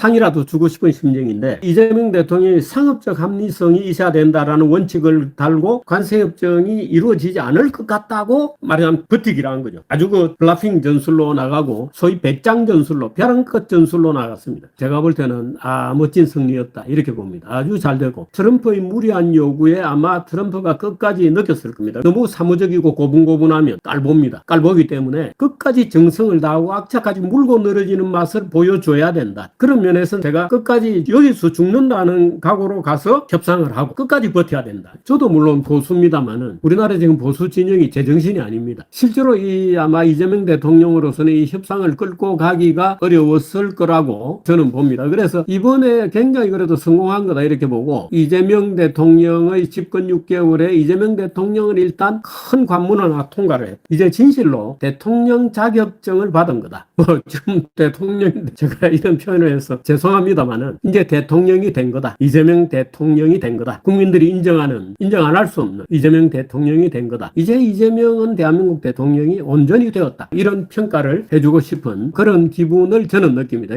상이라도 주고 싶은 심정인데 이재명 대통령이 상업적 합리성이 있어야 된다라는 원칙을 달고 관세 협정이 이루어지지 않을 것 같다고 말하자면 버티기라는 거죠. 아주 그 블라핑 전술로 나가고 소위 배짱 전술로 벼랑끝 전술로 나갔습니다. 제가 볼 때는 아 멋진 승리였다 이렇게 봅니다. 아주 잘 되고 트럼프의 무리한 요구에 아마 트럼프가 끝까지 느꼈을 겁니다. 너무 사무적이고 고분고분하면 깔봅니다. 깔보기 때문에 끝까지 정성을 다하고 악착까지 물고 늘어지는 맛을 보여줘야 된다. 그런 면 에서 제가 끝까지 여기서 죽는다는 각오로 가서 협상을 하고 끝까지 버텨야 된다. 저도 물론 보수입니다만은 우리나라 지금 보수 진영이 제정신이 아닙니다. 실제로 이 아마 이재명 대통령으로서는 이 협상을 끌고 가기가 어려웠을 거라고 저는 봅니다. 그래서 이번에 굉장히 그래도 성공한 거다 이렇게 보고 이재명 대통령의 집권 6개월에 이재명 대통령은 일단 큰 관문 하나 통과를 했다. 이제 진실로 대통령 자격증을 받은 거다. 뭐 지금 대통령 제가 이런 표현을 해서 죄송합니다만은 이제 대통령이 된 거다. 이재명 대통령이 된 거다. 국민들이 인정하는 인정 안 할 수 없는 이재명 대통령이 된 거다. 이제 이재명은 대한민국 대통령이 온전히 되었다. 이런 평가를 해주고 싶은 그런 기분을 저는 느낍니다.